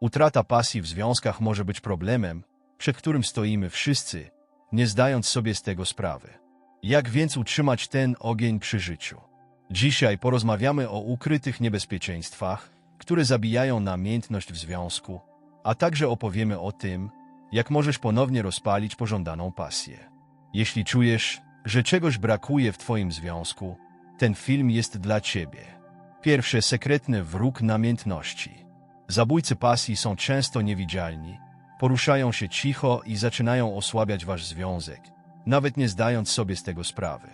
Utrata pasji w związkach może być problemem, przed którym stoimy wszyscy, nie zdając sobie z tego sprawy. Jak więc utrzymać ten ogień przy życiu? Dzisiaj porozmawiamy o ukrytych niebezpieczeństwach, które zabijają namiętność w związku, a także opowiemy o tym, jak możesz ponownie rozpalić pożądaną pasję. Jeśli czujesz, że czegoś brakuje w Twoim związku, ten film jest dla Ciebie. Pierwszy sekretny wróg namiętności. Zabójcy pasji są często niewidzialni, poruszają się cicho i zaczynają osłabiać Wasz związek, nawet nie zdając sobie z tego sprawy.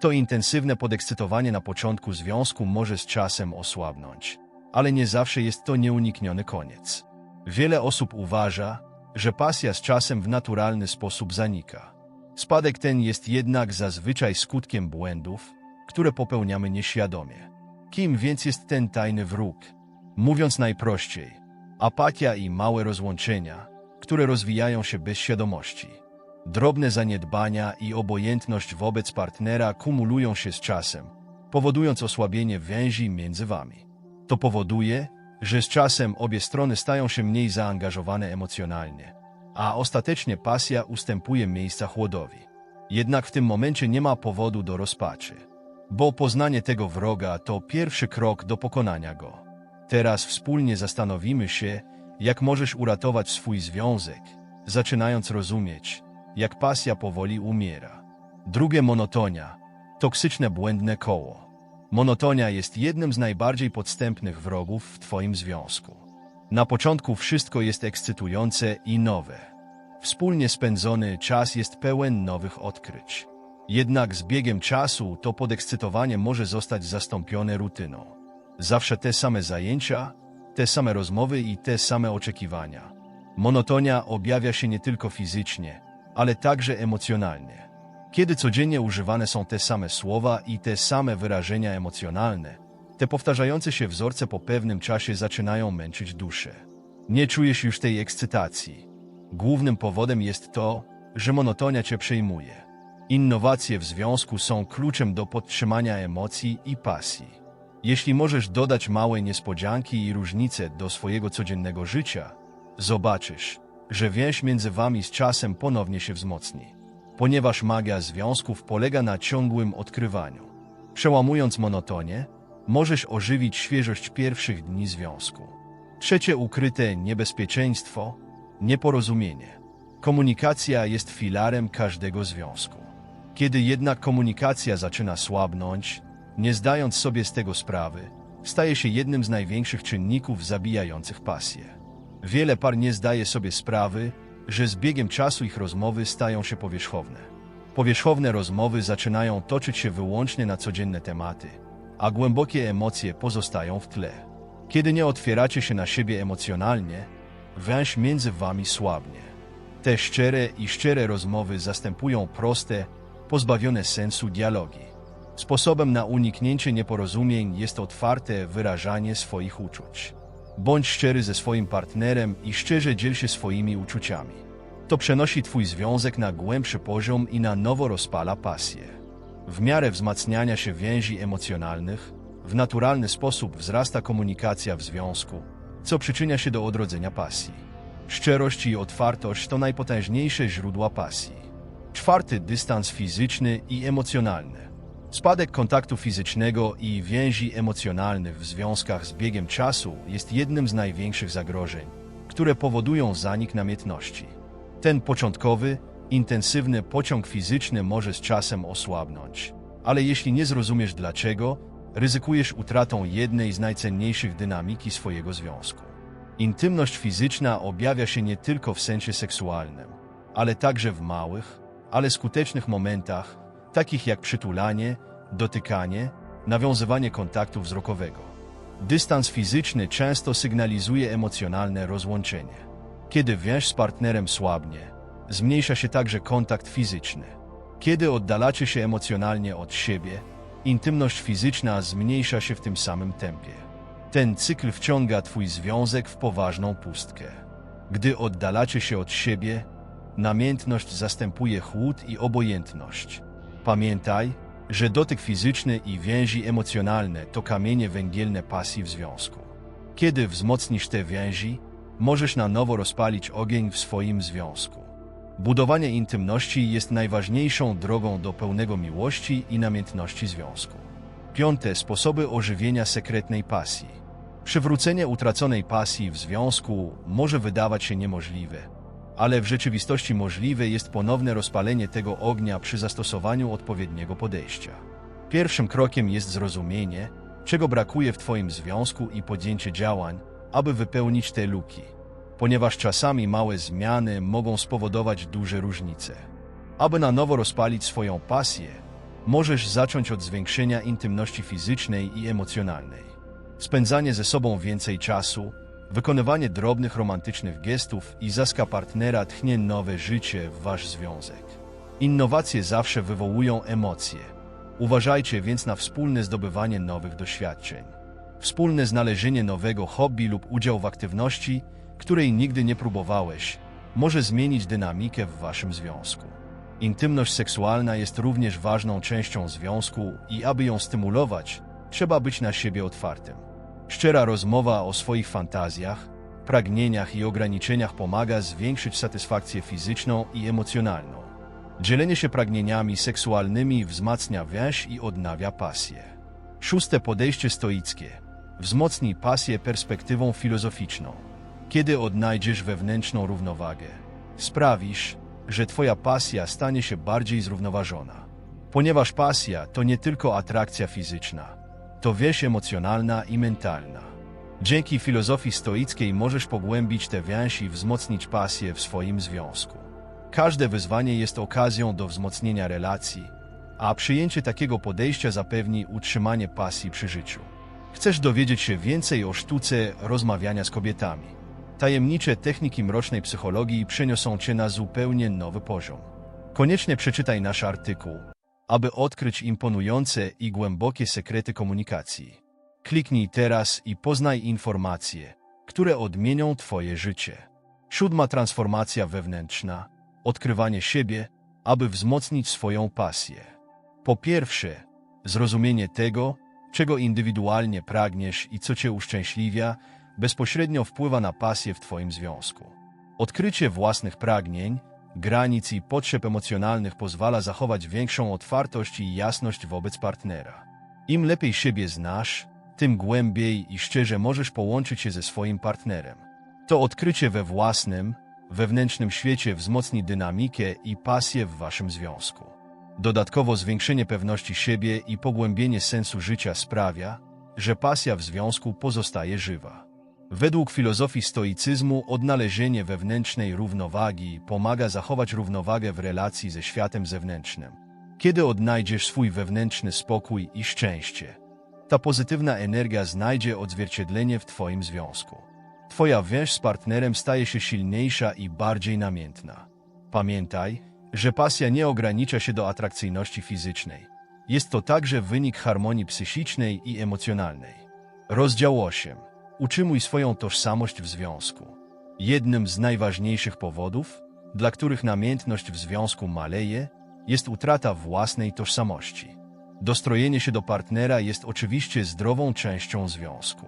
To intensywne podekscytowanie na początku związku może z czasem osłabnąć, ale nie zawsze jest to nieunikniony koniec. Wiele osób uważa, że pasja z czasem w naturalny sposób zanika. Spadek ten jest jednak zazwyczaj skutkiem błędów, które popełniamy nieświadomie. Kim więc jest ten tajny wróg? Mówiąc najprościej, apatia i małe rozłączenia, które rozwijają się bez świadomości. Drobne zaniedbania i obojętność wobec partnera kumulują się z czasem, powodując osłabienie więzi między wami. To powoduje, że z czasem obie strony stają się mniej zaangażowane emocjonalnie, a ostatecznie pasja ustępuje miejsca chłodowi. Jednak w tym momencie nie ma powodu do rozpaczy, bo poznanie tego wroga to pierwszy krok do pokonania go. Teraz wspólnie zastanowimy się, jak możesz uratować swój związek, zaczynając rozumieć, jak pasja powoli umiera. Drugie monotonia, toksyczne błędne koło. Monotonia jest jednym z najbardziej podstępnych wrogów w Twoim związku. Na początku wszystko jest ekscytujące i nowe. Wspólnie spędzony czas jest pełen nowych odkryć. Jednak z biegiem czasu to podekscytowanie może zostać zastąpione rutyną. Zawsze te same zajęcia, te same rozmowy i te same oczekiwania. Monotonia objawia się nie tylko fizycznie, ale także emocjonalnie. Kiedy codziennie używane są te same słowa i te same wyrażenia emocjonalne, te powtarzające się wzorce po pewnym czasie zaczynają męczyć duszę. Nie czujesz już tej ekscytacji. Głównym powodem jest to, że monotonia cię przejmuje. Innowacje w związku są kluczem do podtrzymania emocji i pasji. Jeśli możesz dodać małe niespodzianki i różnice do swojego codziennego życia, zobaczysz, że więź między wami z czasem ponownie się wzmocni ponieważ magia związków polega na ciągłym odkrywaniu. Przełamując monotonię, możesz ożywić świeżość pierwszych dni związku. Trzecie ukryte niebezpieczeństwo nieporozumienie. Komunikacja jest filarem każdego związku. Kiedy jednak komunikacja zaczyna słabnąć, nie zdając sobie z tego sprawy, staje się jednym z największych czynników zabijających pasję. Wiele par nie zdaje sobie sprawy, że z biegiem czasu ich rozmowy stają się powierzchowne. Powierzchowne rozmowy zaczynają toczyć się wyłącznie na codzienne tematy, a głębokie emocje pozostają w tle. Kiedy nie otwieracie się na siebie emocjonalnie, więź między wami słabnie. Te szczere i szczere rozmowy zastępują proste, pozbawione sensu dialogi. Sposobem na uniknięcie nieporozumień jest otwarte wyrażanie swoich uczuć. Bądź szczery ze swoim partnerem i szczerze dziel się swoimi uczuciami. To przenosi Twój związek na głębszy poziom i na nowo rozpala pasję. W miarę wzmacniania się więzi emocjonalnych, w naturalny sposób wzrasta komunikacja w związku, co przyczynia się do odrodzenia pasji. Szczerość i otwartość to najpotężniejsze źródła pasji. Czwarty dystans fizyczny i emocjonalny. Spadek kontaktu fizycznego i więzi emocjonalnych w związkach z biegiem czasu jest jednym z największych zagrożeń, które powodują zanik namiętności. Ten początkowy, intensywny pociąg fizyczny może z czasem osłabnąć, ale jeśli nie zrozumiesz dlaczego, ryzykujesz utratą jednej z najcenniejszych dynamiki swojego związku. Intymność fizyczna objawia się nie tylko w sensie seksualnym, ale także w małych, ale skutecznych momentach, takich jak przytulanie, dotykanie, nawiązywanie kontaktu wzrokowego. Dystans fizyczny często sygnalizuje emocjonalne rozłączenie. Kiedy więź z partnerem słabnie, zmniejsza się także kontakt fizyczny. Kiedy oddalacie się emocjonalnie od siebie, intymność fizyczna zmniejsza się w tym samym tempie. Ten cykl wciąga Twój związek w poważną pustkę. Gdy oddalacie się od siebie, namiętność zastępuje chłód i obojętność. Pamiętaj, że dotyk fizyczny i więzi emocjonalne to kamienie węgielne pasji w związku. Kiedy wzmocnisz te więzi, możesz na nowo rozpalić ogień w swoim związku. Budowanie intymności jest najważniejszą drogą do pełnego miłości i namiętności związku. Piąte sposoby ożywienia sekretnej pasji. Przywrócenie utraconej pasji w związku może wydawać się niemożliwe, ale w rzeczywistości możliwe jest ponowne rozpalenie tego ognia przy zastosowaniu odpowiedniego podejścia. Pierwszym krokiem jest zrozumienie, czego brakuje w Twoim związku i podjęcie działań, aby wypełnić te luki, ponieważ czasami małe zmiany mogą spowodować duże różnice. Aby na nowo rozpalić swoją pasję, możesz zacząć od zwiększenia intymności fizycznej i emocjonalnej. Spędzanie ze sobą więcej czasu, wykonywanie drobnych romantycznych gestów i zaska partnera tchnie nowe życie w wasz związek. Innowacje zawsze wywołują emocje. Uważajcie więc na wspólne zdobywanie nowych doświadczeń. Wspólne znalezienie nowego hobby lub udział w aktywności, której nigdy nie próbowałeś, może zmienić dynamikę w waszym związku. Intymność seksualna jest również ważną częścią związku i aby ją stymulować, trzeba być na siebie otwartym. Szczera rozmowa o swoich fantazjach, pragnieniach i ograniczeniach pomaga zwiększyć satysfakcję fizyczną i emocjonalną. Dzielenie się pragnieniami seksualnymi wzmacnia więź i odnawia pasję. Szóste podejście stoickie wzmocni pasję perspektywą filozoficzną. Kiedy odnajdziesz wewnętrzną równowagę, sprawisz, że Twoja pasja stanie się bardziej zrównoważona. Ponieważ pasja to nie tylko atrakcja fizyczna, to więź emocjonalna i mentalna. Dzięki filozofii stoickiej możesz pogłębić tę więź i wzmocnić pasję w swoim związku. Każde wyzwanie jest okazją do wzmocnienia relacji, a przyjęcie takiego podejścia zapewni utrzymanie pasji przy życiu. Chcesz dowiedzieć się więcej o sztuce rozmawiania z kobietami. Tajemnicze techniki mrocznej psychologii przeniosą cię na zupełnie nowy poziom. Koniecznie przeczytaj nasz artykuł, aby odkryć imponujące i głębokie sekrety komunikacji. Kliknij teraz i poznaj informacje, które odmienią Twoje życie. Siódma transformacja wewnętrzna odkrywanie siebie, aby wzmocnić swoją pasję. Po pierwsze, zrozumienie tego, czego indywidualnie pragniesz i co Cię uszczęśliwia, bezpośrednio wpływa na pasję w Twoim związku. Odkrycie własnych pragnień, granic i potrzeb emocjonalnych pozwala zachować większą otwartość i jasność wobec partnera. Im lepiej siebie znasz, tym głębiej i szczerze możesz połączyć się ze swoim partnerem. To odkrycie we własnym, wewnętrznym świecie wzmocni dynamikę i pasję w waszym związku. Dodatkowo zwiększenie pewności siebie i pogłębienie sensu życia sprawia, że pasja w związku pozostaje żywa. Według filozofii stoicyzmu odnalezienie wewnętrznej równowagi pomaga zachować równowagę w relacji ze światem zewnętrznym. Kiedy odnajdziesz swój wewnętrzny spokój i szczęście, ta pozytywna energia znajdzie odzwierciedlenie w Twoim związku. Twoja więź z partnerem staje się silniejsza i bardziej namiętna. Pamiętaj, że pasja nie ogranicza się do atrakcyjności fizycznej. Jest to także wynik harmonii psychicznej i emocjonalnej. Rozdział 8. Utrzymuj swoją tożsamość w związku. Jednym z najważniejszych powodów, dla których namiętność w związku maleje, jest utrata własnej tożsamości. Dostrojenie się do partnera jest oczywiście zdrową częścią związku.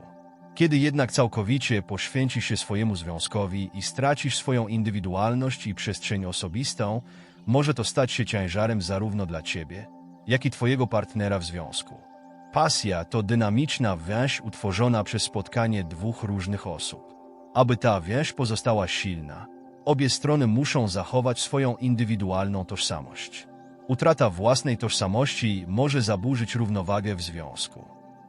Kiedy jednak całkowicie poświęcisz się swojemu związkowi i stracisz swoją indywidualność i przestrzeń osobistą, może to stać się ciężarem zarówno dla ciebie, jak i twojego partnera w związku. Pasja to dynamiczna więź utworzona przez spotkanie dwóch różnych osób. Aby ta więź pozostała silna, obie strony muszą zachować swoją indywidualną tożsamość. Utrata własnej tożsamości może zaburzyć równowagę w związku.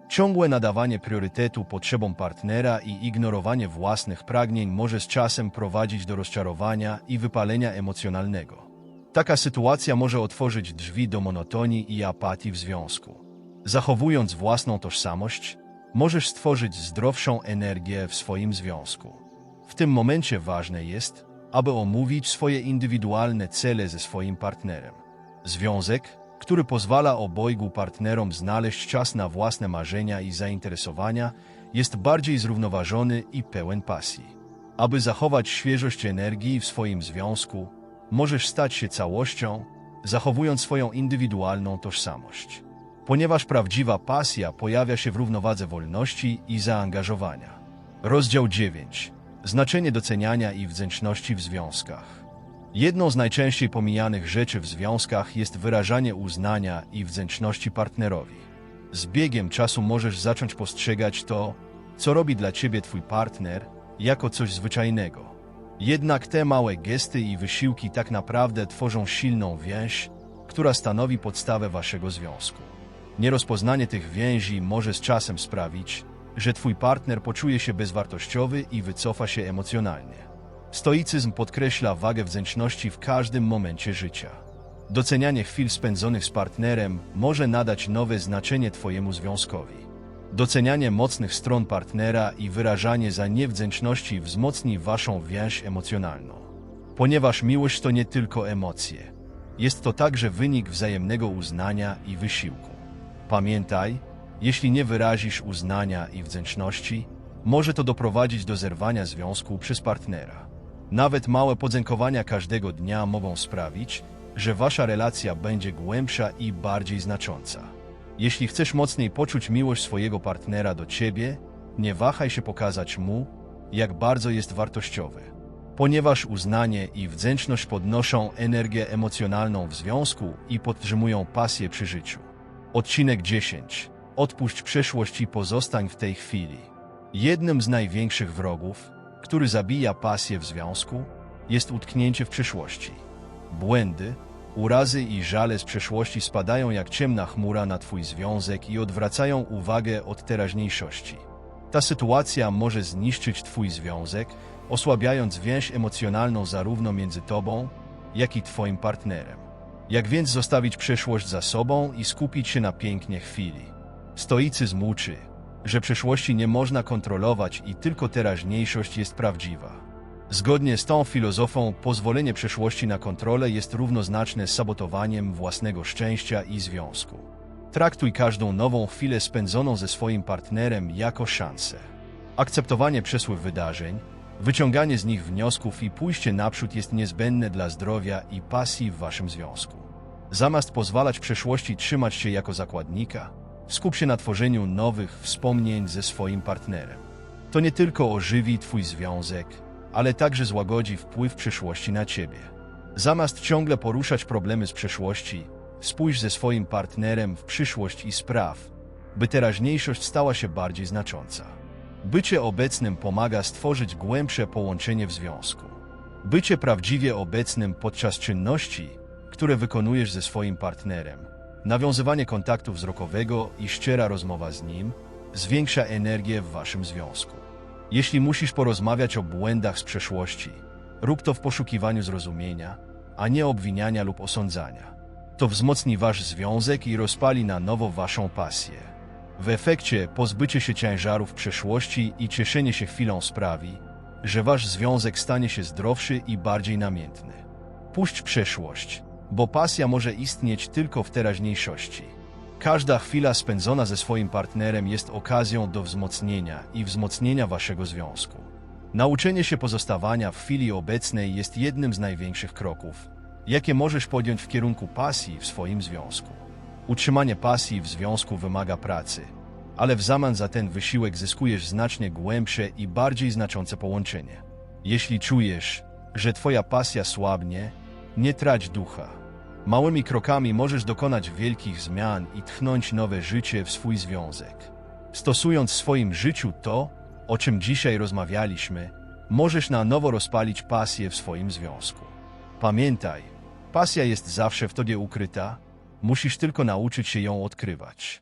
Ciągłe nadawanie priorytetu potrzebom partnera i ignorowanie własnych pragnień może z czasem prowadzić do rozczarowania i wypalenia emocjonalnego. Taka sytuacja może otworzyć drzwi do monotonii i apatii w związku. Zachowując własną tożsamość, możesz stworzyć zdrowszą energię w swoim związku. W tym momencie ważne jest, aby omówić swoje indywidualne cele ze swoim partnerem. Związek który pozwala obojgu partnerom znaleźć czas na własne marzenia i zainteresowania, jest bardziej zrównoważony i pełen pasji. Aby zachować świeżość energii w swoim związku, możesz stać się całością, zachowując swoją indywidualną tożsamość. Ponieważ prawdziwa pasja pojawia się w równowadze wolności i zaangażowania. Rozdział 9. Znaczenie doceniania i wdzięczności w związkach. Jedną z najczęściej pomijanych rzeczy w związkach jest wyrażanie uznania i wdzięczności partnerowi. Z biegiem czasu możesz zacząć postrzegać to, co robi dla ciebie twój partner, jako coś zwyczajnego. Jednak te małe gesty i wysiłki tak naprawdę tworzą silną więź, która stanowi podstawę waszego związku. Nierozpoznanie tych więzi może z czasem sprawić, że twój partner poczuje się bezwartościowy i wycofa się emocjonalnie. Stoicyzm podkreśla wagę wdzięczności w każdym momencie życia. Docenianie chwil spędzonych z partnerem może nadać nowe znaczenie twojemu związkowi. Docenianie mocnych stron partnera i wyrażanie za nie wdzięczności wzmocni waszą więź emocjonalną. Ponieważ miłość to nie tylko emocje. Jest to także wynik wzajemnego uznania i wysiłku. Pamiętaj, jeśli nie wyrazisz uznania i wdzięczności, może to doprowadzić do zerwania związku przez partnera. Nawet małe podziękowania każdego dnia mogą sprawić, że wasza relacja będzie głębsza i bardziej znacząca. Jeśli chcesz mocniej poczuć miłość swojego partnera do ciebie, nie wahaj się pokazać mu, jak bardzo jest wartościowy. Ponieważ uznanie i wdzięczność podnoszą energię emocjonalną w związku i podtrzymują pasję przy życiu. Odcinek 10. Odpuść przeszłość i pozostań w tej chwili. Jednym z największych wrogów, który zabija pasję w związku, jest utknięcie w przyszłości. Błędy, urazy i żale z przeszłości spadają jak ciemna chmura na Twój związek i odwracają uwagę od teraźniejszości. Ta sytuacja może zniszczyć Twój związek, osłabiając więź emocjonalną zarówno między Tobą, jak i Twoim partnerem. Jak więc zostawić przeszłość za sobą i skupić się na pięknie chwili? Stoicyzm uczy, że przeszłości nie można kontrolować i tylko teraźniejszość jest prawdziwa. Zgodnie z tą filozofą, pozwolenie przeszłości na kontrolę jest równoznaczne z sabotowaniem własnego szczęścia i związku. Traktuj każdą nową chwilę spędzoną ze swoim partnerem jako szansę. Akceptowanie przesłych wydarzeń, wyciąganie z nich wniosków i pójście naprzód jest niezbędne dla zdrowia i pasji w waszym związku. Zamiast pozwalać przeszłości trzymać się jako zakładnika, Skup się na tworzeniu nowych wspomnień ze swoim partnerem. To nie tylko ożywi Twój związek, ale także złagodzi wpływ przyszłości na Ciebie. Zamiast ciągle poruszać problemy z przeszłości, spójrz ze swoim partnerem w przyszłość i spraw, by teraźniejszość stała się bardziej znacząca. Bycie obecnym pomaga stworzyć głębsze połączenie w związku. Bycie prawdziwie obecnym podczas czynności, które wykonujesz ze swoim partnerem, Nawiązywanie kontaktu wzrokowego i szczera rozmowa z nim zwiększa energię w waszym związku. Jeśli musisz porozmawiać o błędach z przeszłości, rób to w poszukiwaniu zrozumienia, a nie obwiniania lub osądzania. To wzmocni wasz związek i rozpali na nowo waszą pasję. W efekcie pozbycie się ciężarów przeszłości i cieszenie się chwilą sprawi, że wasz związek stanie się zdrowszy i bardziej namiętny. Puść przeszłość, bo pasja może istnieć tylko w teraźniejszości. Każda chwila spędzona ze swoim partnerem jest okazją do wzmocnienia i wzmocnienia waszego związku. Nauczenie się pozostawania w chwili obecnej jest jednym z największych kroków, jakie możesz podjąć w kierunku pasji w swoim związku. Utrzymanie pasji w związku wymaga pracy, ale w zamian za ten wysiłek zyskujesz znacznie głębsze i bardziej znaczące połączenie. Jeśli czujesz, że twoja pasja słabnie, nie trać ducha. Małymi krokami możesz dokonać wielkich zmian i tchnąć nowe życie w swój związek. Stosując w swoim życiu to, o czym dzisiaj rozmawialiśmy, możesz na nowo rozpalić pasję w swoim związku. Pamiętaj, pasja jest zawsze w tobie ukryta, musisz tylko nauczyć się ją odkrywać.